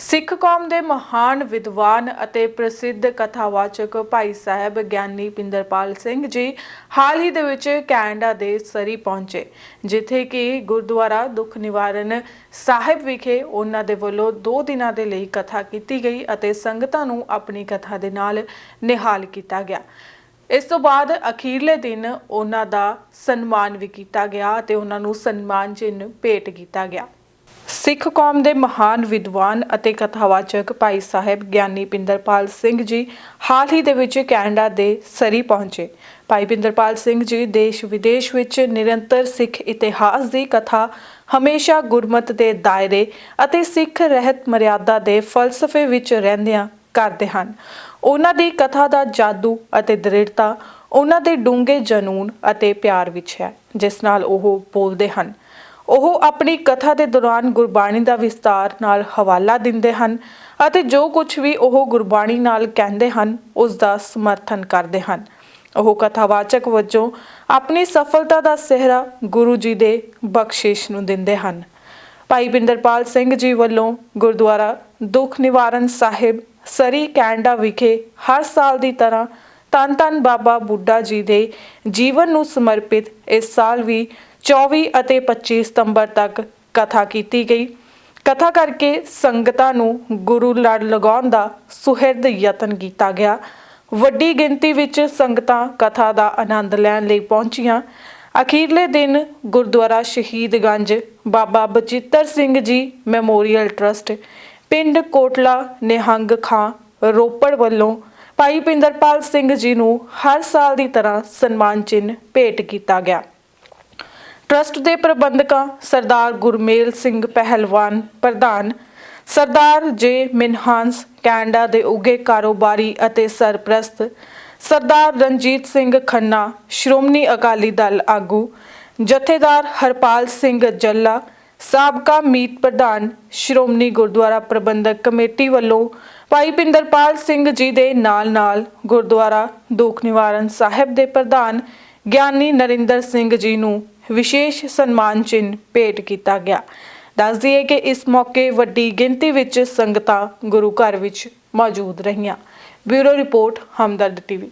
ਸਿੱਖ ਕੌਮ ਦੇ ਮਹਾਨ ਵਿਦਵਾਨ ਅਤੇ ਪ੍ਰਸਿੱਧ ਕਥਾਵਾਚਕ ਭਾਈ ਸਾਹਿਬ ਗਿਆਨੀ ਪਿੰਦਰਪਾਲ ਸਿੰਘ ਜੀ ਹਾਲ ਹੀ ਦੇ ਵਿੱਚ ਕੈਨੇਡਾ ਦੇ ਸਰੀ ਪਹੁੰਚੇ, ਜਿੱਥੇ ਕਿ ਗੁਰਦੁਆਰਾ ਦੁੱਖ ਨਿਵਾਰਨ ਸਾਹਿਬ ਵਿਖੇ ਉਹਨਾਂ ਦੇ ਵੱਲੋਂ 2 ਦਿਨਾਂ ਦੇ ਲਈ ਕਥਾ ਕੀਤੀ ਗਈ ਅਤੇ ਸੰਗਤਾਂ ਨੂੰ ਆਪਣੀ ਕਥਾ ਦੇ ਨਾਲ ਨਿਹਾਲ ਕੀਤਾ ਗਿਆ। ਇਸ ਤੋਂ ਬਾਅਦ ਅਖੀਰਲੇ ਦਿਨ ਉਹਨਾਂ ਦਾ ਸਨਮਾਨ ਵੀ ਕੀਤਾ ਗਿਆ ਅਤੇ ਉਹਨਾਂ ਨੂੰ ਸਨਮਾਨ ਚਿੰਨ੍ਹ ਭੇਟ ਕੀਤਾ ਗਿਆ। ਸਿੱਖ ਕੌਮ ਦੇ ਮਹਾਨ ਵਿਦਵਾਨ ਅਤੇ ਕਥਾਵਾਚਕ ਭਾਈ ਸਾਹਿਬ ਗਿਆਨੀ ਪਿੰਦਰਪਾਲ ਸਿੰਘ ਜੀ ਹਾਲ ਹੀ ਦੇ ਵਿੱਚ ਕੈਨੇਡਾ ਦੇ ਸਰੀ ਪਹੁੰਚੇ। ਭਾਈ ਪਿੰਦਰਪਾਲ ਸਿੰਘ ਜੀ ਦੇਸ਼ ਵਿਦੇਸ਼ ਵਿੱਚ ਨਿਰੰਤਰ ਸਿੱਖ ਇਤਿਹਾਸ ਦੀ ਕਥਾ, ਹਮੇਸ਼ਾ ਗੁਰਮਤ ਦੇ ਦਾਇਰੇ ਅਤੇ ਸਿੱਖ ਰਹਿਤ ਮਰਿਆਦਾ ਦੇ ਫਲਸਫੇ ਵਿੱਚ ਰਹਿੰਦਿਆਂ ਕਰਦੇ ਹਨ। ਉਹਨਾਂ ਦੀ ਕਥਾ ਦਾ ਜਾਦੂ ਅਤੇ ਦ੍ਰਿੜਤਾ ਉਹਨਾਂ ਦੇ ਡੂੰਘੇ ਜਨੂਨ ਅਤੇ ਪਿਆਰ ਵਿੱਚ ਹੈ, ਜਿਸ ਨਾਲ ਉਹ ਬੋਲਦੇ ਹਨ। ਉਹ ਆਪਣੀ ਕਥਾ ਦੇ ਦੌਰਾਨ ਗੁਰਬਾਣੀ ਦਾ ਵਿਸਤਾਰ ਨਾਲ ਹਵਾਲਾ ਦਿੰਦੇ ਹਨ ਅਤੇ ਜੋ ਕੁਝ ਵੀ ਉਹ ਗੁਰਬਾਣੀ ਨਾਲ ਕਹਿੰਦੇ ਹਨ, ਉਸ ਦਾ ਸਮਰਥਨ ਕਰਦੇ ਹਨ। ਉਹ ਕਥਾਵਾਚਕ ਵਜੋਂ ਆਪਣੀ ਸਫਲਤਾ ਦਾ ਸਿਹਰਾ ਗੁਰੂ ਜੀ ਦੇ ਬਖਸ਼ਿਸ਼ ਨੂੰ ਦਿੰਦੇ ਹਨ। ਭਾਈ ਬਿੰਦਰਪਾਲ ਸਿੰਘ ਜੀ ਵੱਲੋਂ ਗੁਰਦੁਆਰਾ ਦੁੱਖ ਨਿਵਾਰਨ ਸਾਹਿਬ, ਸਰੀ ਕੈਨੇਡਾ ਵਿਖੇ ਹਰ ਸਾਲ ਦੀ ਤਰ੍ਹਾਂ ਧੰਨ ਧੰਨ ਬਾਬਾ ਬੁੱਢਾ ਜੀ ਦੇ ਜੀਵਨ ਨੂੰ ਸਮਰਪਿਤ ਇਸ ਸਾਲ ਵੀ 24 ਅਤੇ 25 ਸਤੰਬਰ ਤੱਕ ਕਥਾ ਕੀਤੀ ਗਈ। ਕਥਾ ਕਰਕੇ ਸੰਗਤਾਂ ਨੂੰ ਗੁਰੂ ਲੜ ਲਗਾਉਣ ਦਾ ਸੁਹਿਰਦ ਯਤਨ ਕੀਤਾ ਗਿਆ। ਵੱਡੀ ਗਿਣਤੀ ਵਿੱਚ ਸੰਗਤਾਂ ਕਥਾ ਦਾ ਆਨੰਦ ਲੈਣ ਲਈ ਪਹੁੰਚੀਆਂ। ਅਖੀਰਲੇ ਦਿਨ ਗੁਰਦੁਆਰਾ ਸ਼ਹੀਦਗੰਜ ਬਾਬਾ ਬਚਿੱਤਰ ਸਿੰਘ ਜੀ ਮੈਮੋਰੀਅਲ ਟਰਸਟ, ਪਿੰਡ ਕੋਟਲਾ ਨਿਹੰਗ ਖਾਂ ਰੋਪੜ ਵੱਲੋਂ ਭਾਈ ਪਿੰਦਰਪਾਲ ਸਿੰਘ ਜੀ ਨੂੰ ਹਰ ਸਾਲ ਦੀ ਤਰ੍ਹਾਂ ਸਨਮਾਨ ਚਿੰਨ੍ਹ ਭੇਟ ਕੀਤਾ ਗਿਆ। ਟਰਸਟ ਦੇ ਪ੍ਰਬੰਧਕਾਂ ਸਰਦਾਰ ਗੁਰਮੇਲ ਸਿੰਘ ਪਹਿਲਵਾਨ, ਪ੍ਰਧਾਨ ਸਰਦਾਰ ਜੇ ਮਿਨਹਾਂਸ ਕੈਨੇਡਾ ਦੇ ਉੱਘੇ ਕਾਰੋਬਾਰੀ ਅਤੇ ਸਰਪ੍ਰਸਤ ਸਰਦਾਰ ਰਣਜੀਤ ਸਿੰਘ ਖੰਨਾ, ਸ਼੍ਰੋਮਣੀ ਅਕਾਲੀ ਦਲ ਆਗੂ ਜਥੇਦਾਰ ਹਰਪਾਲ ਸਿੰਘ ਜੱਲਾ, ਸਾਬਕਾ ਮੀਤ ਪ੍ਰਧਾਨ ਸ਼੍ਰੋਮਣੀ ਗੁਰਦੁਆਰਾ ਪ੍ਰਬੰਧਕ ਕਮੇਟੀ ਵੱਲੋਂ ਭਾਈ ਪਿੰਦਰਪਾਲ ਸਿੰਘ ਜੀ ਦੇ ਨਾਲ-ਨਾਲ ਗੁਰਦੁਆਰਾ ਦੁੱਖ ਨਿਵਾਰਨ ਸਾਹਿਬ ਦੇ ਪ੍ਰਧਾਨ ਗਿਆਨੀ ਨਰਿੰਦਰ ਸਿੰਘ ਜੀ ਨੂੰ ਵਿਸ਼ੇਸ਼ ਸਨਮਾਨ ਚਿੰਨ੍ਹ ਭੇਟ ਕੀਤਾ ਗਿਆ। ਦੱਸ ਦਈਏ ਕਿ ਇਸ ਮੌਕੇ ਵੱਡੀ ਗਿਣਤੀ ਵਿੱਚ ਸੰਗਤਾਂ ਗੁਰੂ ਘਰ ਵਿੱਚ ਮੌਜੂਦ ਰਹੀਆਂ। Bureau report, Hamdard TV.